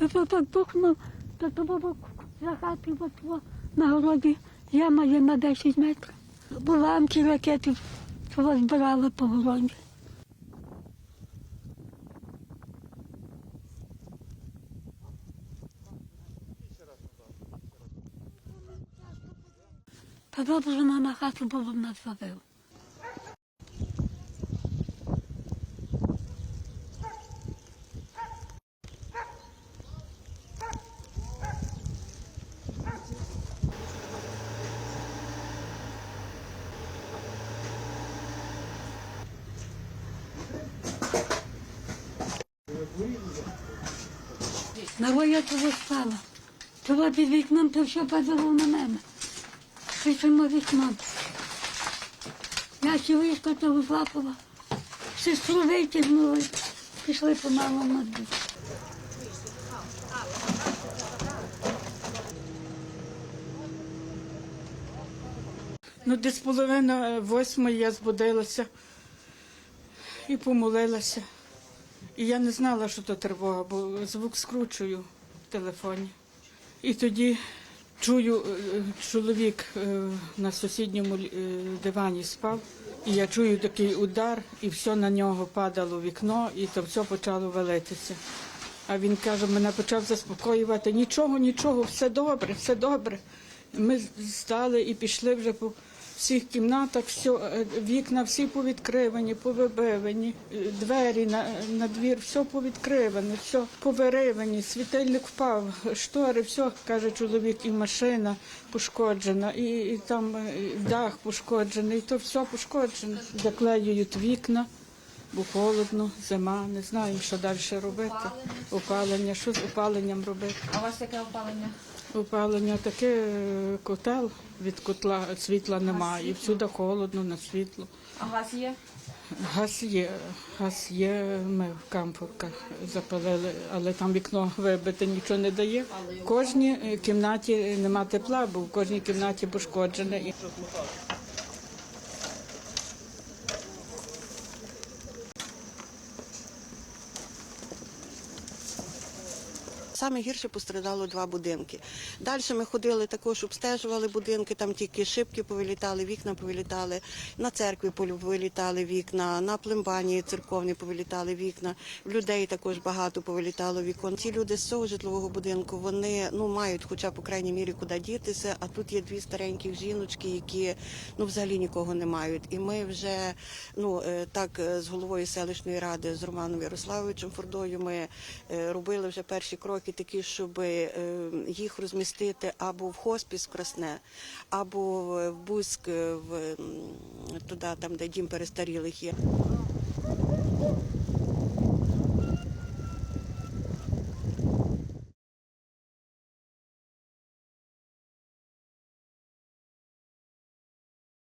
Та то так бухнув, то то було за хатою от на городі яма є на 10 метрів. Буламки ракети того збирали по городі. Та добре на хату було в. На я того спала. Того під вікном то все падало на мене. Кричимо вікном. Я ще вискочила, злапала. Сестру витягнули. Пішли помалу на двір. Ну, десь половина восьмої я збудилася і помолилася. І я не знала, що то тривога, бо звук скручую в телефоні. І тоді чую, е, чоловік е, на сусідньому е, дивані спав, і я чую такий удар, і все на нього падало в вікно, і то все почало валитися. А він каже, мене почав заспокоювати. Нічого, нічого, все добре, все добре. Ми стали і пішли вже по всіх кімнатах, все, вікна всі повідкривані, повибивані, е, двері на, на двір, все повідкриване, все повиривані, світильник впав, штори, все, каже чоловік, і машина пошкоджена, і, і там е, дах пошкоджений, і то все пошкоджено. Заклеюють вікна. Бо холодно, зима, не знаємо, що далі робити. Опалення, що з опаленням робити? А у вас яке опалення? Опалення таке е, котел від котла світла немає. І всюди холодно на світло. А газ є? Газ є, газ є. Ми в камфорках запалили, але там вікно вибите, нічого не дає. В кожній е, кімнаті нема тепла, бо в кожній кімнаті пошкоджене. Саме гірше пострадало два будинки. Далі ми ходили також, обстежували будинки, там тільки шибки повилітали, вікна повилітали, на церкві повилітали вікна, на плембані церковні повилітали вікна, людей також багато повилітало вікон. Ті люди з цього житлового будинку вони ну мають, хоча б по крайній мірі, куди дітися. А тут є дві стареньких жіночки, які ну взагалі нікого не мають. І ми вже ну е, так е, з головою селищної ради з Романом Ярославовичем Фордою ми е, робили вже перші кроки заявки такі, щоб е, їх розмістити або в хоспіс в Красне, або в Бузьк, е, в туди, там де дім перестарілих є.